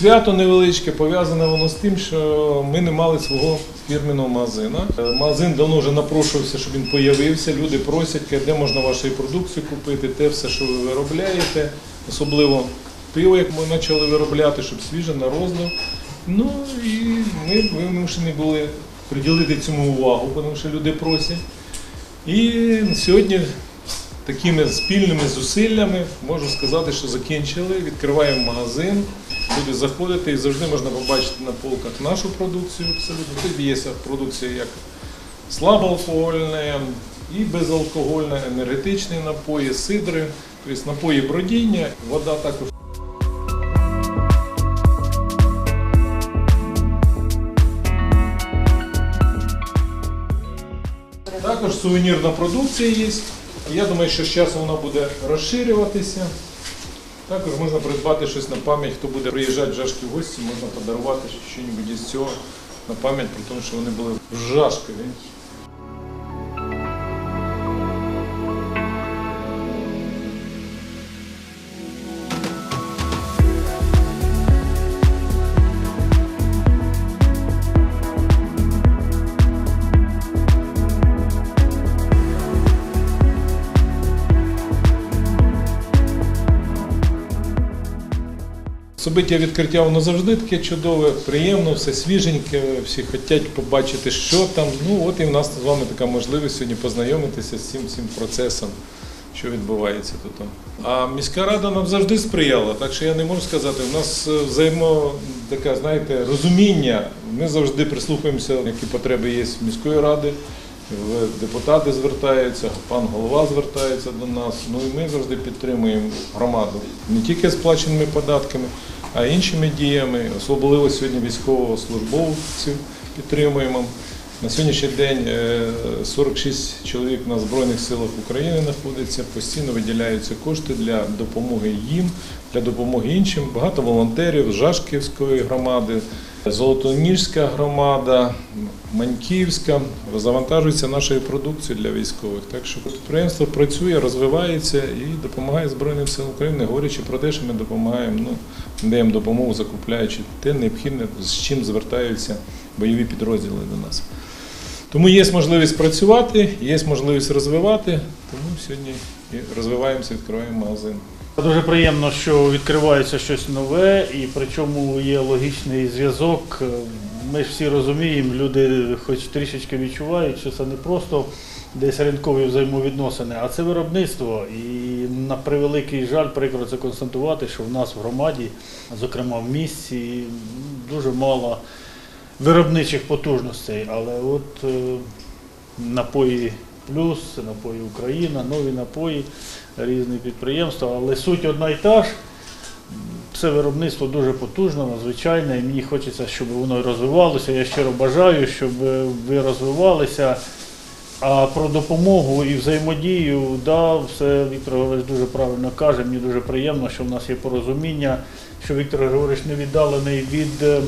Свято невеличке, пов'язане воно з тим, що ми не мали свого фірменного магазину. Е, Магазин давно вже напрошувався, щоб він появився. Люди просять, де можна вашу продукцію купити, те все, що ви виробляєте, особливо пиво, як ми почали виробляти, щоб свіже на розлив. Ну і ми вимушені були приділити цьому увагу, тому що люди просять. І сьогодні такими спільними зусиллями можу сказати, що закінчили. Відкриваємо магазин, буде заходити і завжди можна побачити на полках нашу продукцію. Абсолютно тут є продукція як слабоалкогольна і безалкогольна, енергетичні напої, сидри, тобто напої бродіння, вода також. Також сувенірна продукція є. Я думаю, що з часом вона буде розширюватися. Також можна придбати щось на пам'ять, хто буде приїжджати в Жашки в гості, можна подарувати щось із цього на пам'ять, про те, що вони були в Жашкові. Собиття відкриття воно завжди таке чудове, приємно, все свіженьке, всі хочуть побачити, що там. Ну от і в нас з вами така можливість сьогодні познайомитися з цим, цим процесом, що відбувається тут. А міська рада нам завжди сприяла, так що я не можу сказати, у нас е, взаємо таке, знаєте, розуміння. Ми завжди прислухаємося, які потреби є в міської ради. Депутати звертаються, пан голова звертається до нас. Ну і ми завжди підтримуємо громаду не тільки сплаченими податками, а іншими діями. Особливо сьогодні військовослужбовців підтримуємо. На сьогоднішній день е, 46 чоловік на Збройних силах України знаходиться, постійно виділяються кошти для допомоги їм, для допомоги іншим. Багато волонтерів з Жашківської громади, Золотоніжська громада, Маньківська завантажується нашою продукцією для військових. Так що підприємство працює, розвивається і допомагає Збройним силам України, говорячи про те, що ми допомагаємо, ну, даємо допомогу, закупляючи те необхідне, з чим звертаються бойові підрозділи до нас. Тому є можливість працювати, є можливість розвивати, тому сьогодні і розвиваємося, відкриваємо магазин. Дуже приємно, що відкривається щось нове, і причому є логічний зв'язок. Ми ж всі розуміємо, люди хоч трішечки відчувають, що це не просто десь ринкові взаємовідносини, а це виробництво. І на превеликий жаль, прикро це констатувати, що в нас в громаді, зокрема в місті, дуже мало виробничих потужностей. Але от е, напої плюс, напої Україна, нові напої, різні підприємства, але суть одна й та ж. Це виробництво дуже потужне, надзвичайне, і мені хочеться, щоб воно розвивалося. Я щиро бажаю, щоб ви розвивалися. А про допомогу і взаємодію, да, все Віктор Григорович дуже правильно каже. Мені дуже приємно, що в нас є порозуміння, що Віктор Григорович не віддалений від е,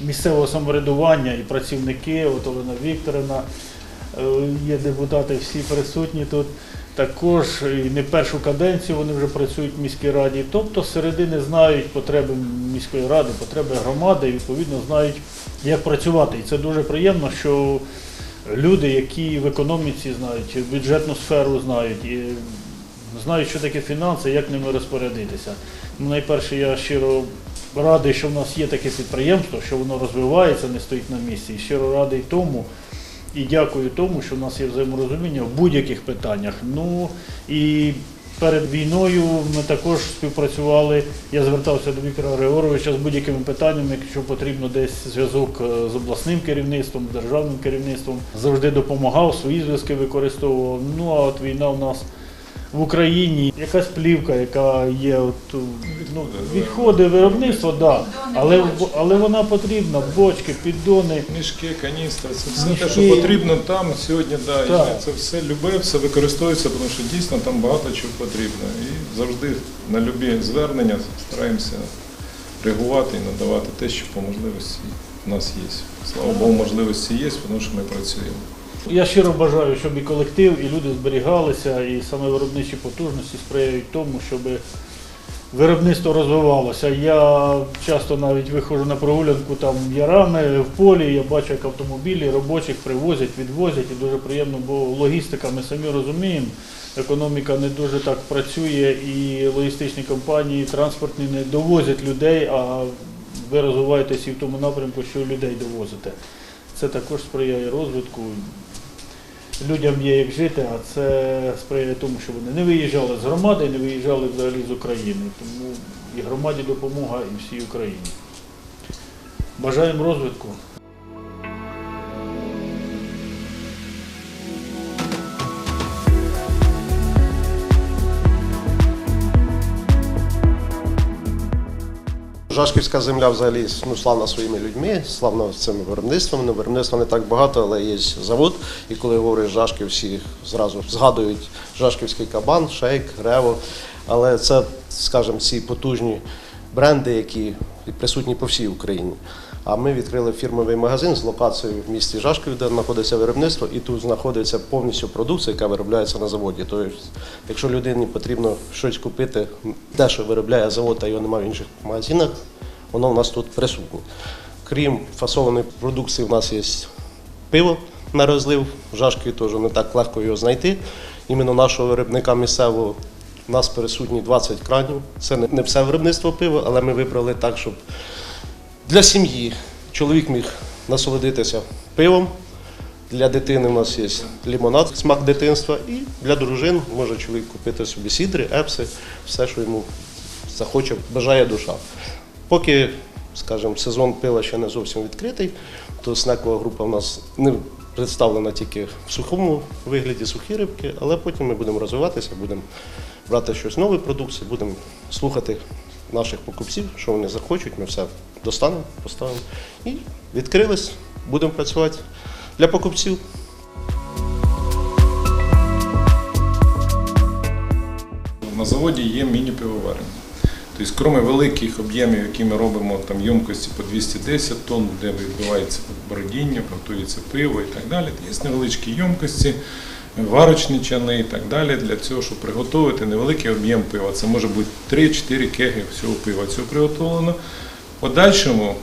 місцевого самоврядування і працівники, от Олена Вікторівна, є депутати, всі присутні тут. Також і не першу каденцію вони вже працюють в міській раді. Тобто середини знають потреби міської ради, потреби громади і відповідно знають, як працювати. І це дуже приємно, що люди, які в економіці знають, бюджетну сферу знають, і знають, що таке фінанси, як ними розпорядитися. Ну, найперше, я щиро радий, що в нас є таке підприємство, що воно розвивається, не стоїть на місці. І щиро радий тому. І дякую тому, що в нас є взаєморозуміння в будь-яких питаннях. Ну і перед війною ми також співпрацювали. Я звертався до Віктора Григоровича з будь-якими питаннями, якщо потрібно десь зв'язок е, з обласним керівництвом, з державним керівництвом. Завжди допомагав, свої зв'язки використовував. Ну а от війна в нас в Україні, якась плівка, яка є, от, ну, відходи виробництва, да. але, але вона потрібна, бочки, піддони. Мішки, каністри, це все Мішки. те, що потрібно там сьогодні, да, і це все любе, все використовується, тому що дійсно там багато чого потрібно. І завжди на любі звернення стараємося реагувати і надавати те, що по можливості в нас є. Слава Богу, можливості є, тому що ми працюємо. Я щиро бажаю, щоб і колектив, і люди зберігалися, і саме виробничі потужності сприяють тому, щоб виробництво розвивалося. Я часто навіть виходжу на прогулянку там ярами в полі, я бачу, як автомобілі робочих привозять, відвозять, і дуже приємно, бо логістика, ми самі розуміємо, економіка не дуже так працює, і логістичні компанії, транспортні не довозять людей, а ви розвиваєтесь і в тому напрямку, що людей довозите. Це також сприяє розвитку. Людям є як жити, а це сприяє тому, що вони не виїжджали з громади, не виїжджали взагалі з України. Тому і громаді допомога, і всій Україні. Бажаємо розвитку. Жашківська земля взагалі ну, славна своїми людьми, славна цими виробництвами. Ну, виробництва не так багато, але є завод. І коли говориш Жашків, всі зразу згадують Жашківський кабан, шейк, рево. Але це, скажімо, ці потужні бренди, які присутні по всій Україні. А ми відкрили фірмовий магазин з локацією в місті Жашків, де знаходиться виробництво, і тут знаходиться повністю продукція, яка виробляється на заводі. Тобто, якщо людині потрібно щось купити, те, що виробляє завод, а його немає в інших магазинах, воно в нас тут присутнє. Крім фасованої продукції, у нас є пиво на розлив. В Жашкові теж не так легко його знайти. Іменно нашого виробника місцевого. У нас присутні 20 кранів. Це не все виробництво пива, але ми вибрали так, щоб для сім'ї чоловік міг насолодитися пивом. Для дитини у нас є лімонад, смак дитинства, і для дружин може чоловік купити собі сідри, епси, все, що йому захоче, бажає душа. Поки, скажімо, сезон пива ще не зовсім відкритий, то снекова група у нас не представлена тільки в сухому вигляді сухі рибки, але потім ми будемо розвиватися, будемо брати щось нове продукції, будемо слухати наших покупців, що вони захочуть, ми все достанемо, поставимо. І відкрились, будемо працювати для покупців. На заводі є міні-пивоварення. Тобто, крім великих об'ємів, які ми робимо там ємкості по 210 тонн, де відбувається бродіння, готується пиво і так далі. Є невеличкі ємкості, варочні чани і так далі. Для цього, щоб приготувати невеликий об'єм пива. Це може бути 3-4 кеги всього пива. Цього приготовлено. В подальшому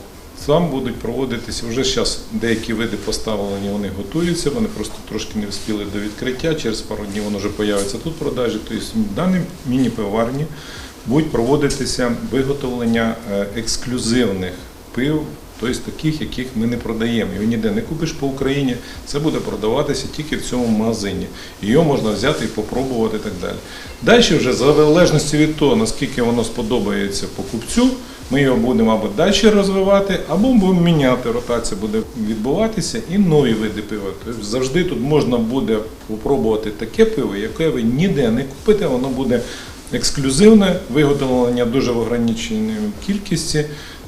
там будуть проводитися вже зараз деякі види поставлені, вони готуються, вони просто трошки не встигли до відкриття. Через пару днів воно вже появиться тут продажі. Тобто в даній міні-пивоварні будуть проводитися виготовлення е, ексклюзивних пив, тобто таких, яких ми не продаємо. Його ніде не купиш по Україні, це буде продаватися тільки в цьому магазині. Його можна взяти і попробувати і так далі. Далі вже, в залежності від того, наскільки воно сподобається покупцю, ми його будемо або далі розвивати, або будемо міняти. Ротація буде відбуватися і нові види пива. Тобто завжди тут можна буде спробувати таке пиво, яке ви ніде не купите, воно буде ексклюзивне, виготовлення дуже в ограниченій кількості.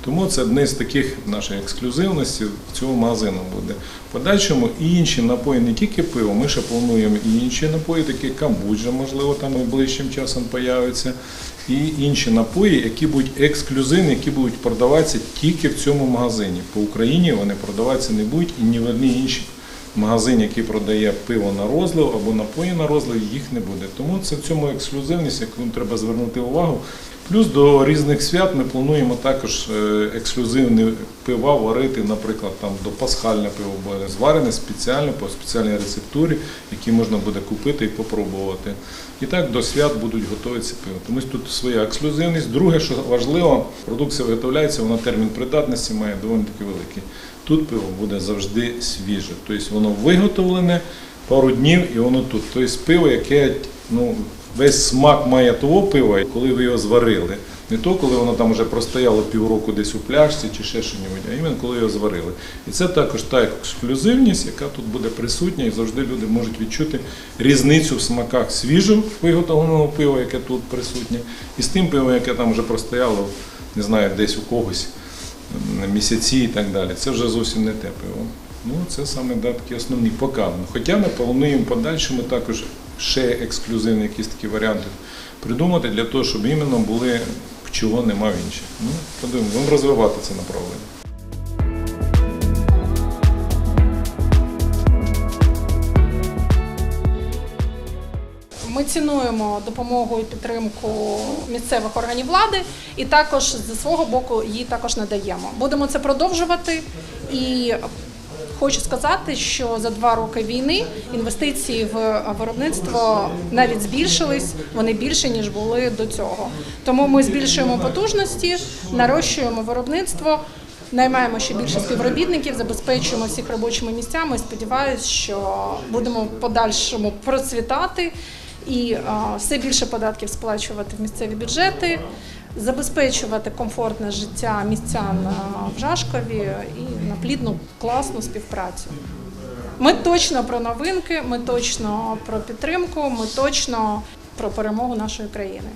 Тому це одне з таких наших ексклюзивностей цього магазину буде. В подальшому і інші напої, не тільки пиво, ми ще плануємо і інші напої, такі камбуджа, можливо, там і ближчим часом появиться. І інші напої, які будуть ексклюзивні, які будуть продаватися тільки в цьому магазині. По Україні вони продаватися не будуть і ні в одній іншій магазин, який продає пиво на розлив або напої на розлив, їх не буде. Тому це в цьому ексклюзивність, яку треба звернути увагу. Плюс до різних свят ми плануємо також е, ексклюзивні пива варити, наприклад, там до пасхальне пиво буде зварене спеціально по спеціальній рецептурі, які можна буде купити і попробувати. І так до свят будуть готуватися пиво. Тому тут своя ексклюзивність. Друге, що важливо, продукція виготовляється, вона термін придатності має доволі таки великий. Тут пиво буде завжди свіже. Тобто воно виготовлене пару днів і воно тут. Тобто пиво, яке ну, весь смак має того пива, коли ви його зварили. Не то, коли воно там вже простояло півроку десь у пляшці чи ще щось, а іменно коли його зварили. І це також та ексклюзивність, яка тут буде присутня, і завжди люди можуть відчути різницю в смаках свіжого виготовленого пива, яке тут присутнє, і з тим пивом, яке там вже простояло, не знаю, десь у когось місяці і так далі. Це вже зовсім не те пиво. Ну, це саме да, такі основні поки. Хоча ми плануємо подальшому також ще ексклюзивні якісь такі варіанти придумати для того, щоб іменно були чого нема в інших. Ну, подивимо, будемо розвивати це направлення. Ми цінуємо допомогу і підтримку місцевих органів влади, і також зі свого боку її також надаємо. Будемо це продовжувати і. Хочу сказати, що за два роки війни інвестиції в виробництво навіть збільшились, вони більше ніж були до цього. Тому ми збільшуємо потужності, нарощуємо виробництво, наймаємо ще більше співробітників, забезпечуємо всіх робочими місцями. Сподіваюсь, що будемо подальшому процвітати і все більше податків сплачувати в місцеві бюджети, забезпечувати комфортне життя містян а, в Жашкові і на плідну класну співпрацю. Ми точно про новинки, ми точно про підтримку, ми точно про перемогу нашої країни.